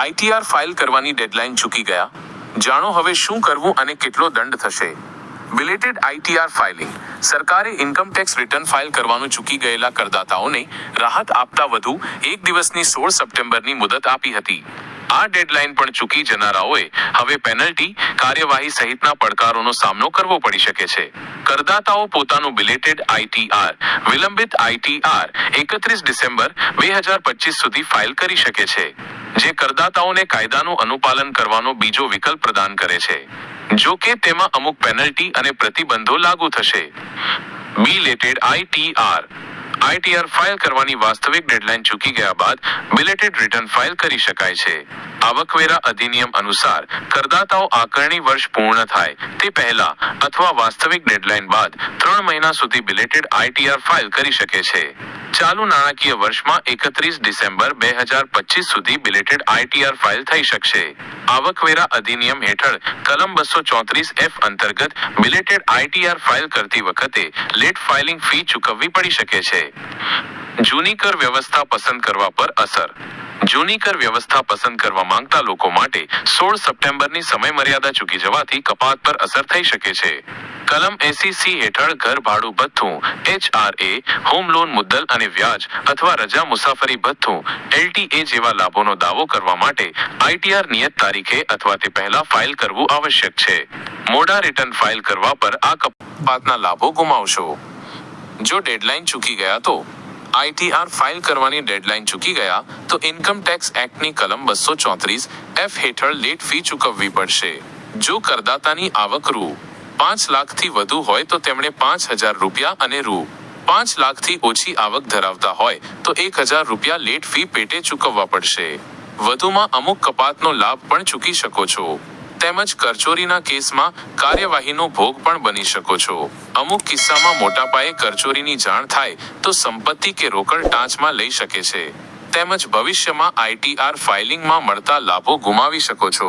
ITR file કરવાની deadline ચૂકી ગયા. જાણો હવે શું કરવું અને કેટલો દંડ થશે. Belated ITR filing. સરકારે ઇન્કમ ટેક્સ રિટર્ન ફાઇલ કરવાનું ચૂકી ગયેલા કરદાતાઓને રાહત આપતા વધુ એક દિવસની સોળ સપ્ટેમ્બરની મુદત આપી હતી. આ ડેડલાઇન પણ ચૂકી જનારાઓએ હવે પેનલ્ટી, કાર્યવાહી સહિતના પડકારોનો સામનો કરવો પડી શકે છે. કરદાતાઓ પોતાનું બિલેટેડ આઈટીઆર, વિલંબિત આઈટીઆર એકત્રીસ ડિસેમ્બર બે હજાર પચીસ સુધી ફાઇલ કરી શકે છે. જે કરદાતાઓને કાયદાનું અનુપાલન કરવાનો બીજો વિકલ્પ પ્રદાન કરે છે. જો કે તેમાં અમુક પેનલ્ટી અને પ્રતિબંધો લાગુ થશે. બિલેટેડ આઈટીઆર આઈટીઆર ફાઇલ કરવાની વાસ્તવિક ડેડલાઇન ચૂકી ગયા બાદ બિલેટેડ રિટર્ન ફાઇલ કરી શકાય છે. આવકવેરા અધિનિયમ અનુસાર કરદાતાઓ આકારણી વર્ષ પૂર્ણ થાય તે પહેલા અથવા વાસ્તવિક ડેડલાઇન બાદ ત્રણ મહિના સુધી બિલેટેડ આઈટીઆર ફાઇલ કરી શકે છે. ચાલુ નાણાકીય વર્ષમાં એકત્રીસ ડિસેમ્બર બે હજાર પચીસ સુધી બિલેટેડ આઈટીઆર ફાઇલ થઈ શકશે. આવકવેરા અધિનિયમ હેઠળ કલમ બસો ચોત્રીસ એફ અંતર્ગત બિલેટેડ આઈટીઆર ફાઇલ કરતી વખતે લેટ ફાઇલિંગ ફી ચૂકવવી પડી શકે છે. જૂની કર વ્યવસ્થા પસંદ કરવા પર અસર. જૂની કર વ્યવસ્થા પસંદ કરવા માંગતા લોકો માટે સોળ સપ્ટેમ્બરની સમય મર્યાદા ચૂકી જવાથી કપાત પર અસર થઈ શકે છે. કલમ એસી સી હેઠળ ઘર ભાડું ભથ્થું એચઆરએ હોમ લોન મુદ્દલ અને વ્યાજ અથવા રજા મુસાફરી ભથ્થું એલટીએ જેવા લાભોનો દાવો કરવા માટે આઈટીઆર નિયત તારીખે અથવા તે પહેલા ફાઇલ કરવું આવશ્યક છે. મોડા રિટર્ન ફાઇલ કરવા પર આ કપાતના લાભો ગુમાવશો. જો ડેડલાઇન ચૂકી ગયા તો આઈટીઆર ફાઇલ કરવાની ડેડલાઇન ચૂકી ગયા તો ઇન્કમ ટેક્સ એક્ટની કલમ બસો ચોત્રીસ એફ હેઠળ લેટ ફી ચૂકવવી પડશે. જો કરદાતાની આવક રૂ પાંચ લાખથી વધુ હોય તો તેમણે પાંચ હજાર રૂપિયા અને રૂ. પાંચ લાખથી ઓછી આવક ધરાવતા હોય તો એક હજાર રૂપિયા લેટ ફી પેટે ચૂકવવા પડશે. વધુમાં અમુક કપાતનો લાભ પણ ચૂકી શકો છો. તેમજ કરચોરીના કેસમાં કાર્યવાહીનો ભોગ પણ બની શકો છો. અમુક કિસ્સામાં મોટા પાયે કરચોરીની જાણ થાય તો સંપત્તિ કે રોકડ ટાંચમાં લઈ શકે છે. તેમજ ભવિષ્યમાં આઈટીઆર ફાઇલિંગમાં મળતા લાભો ગુમાવી શકો છો.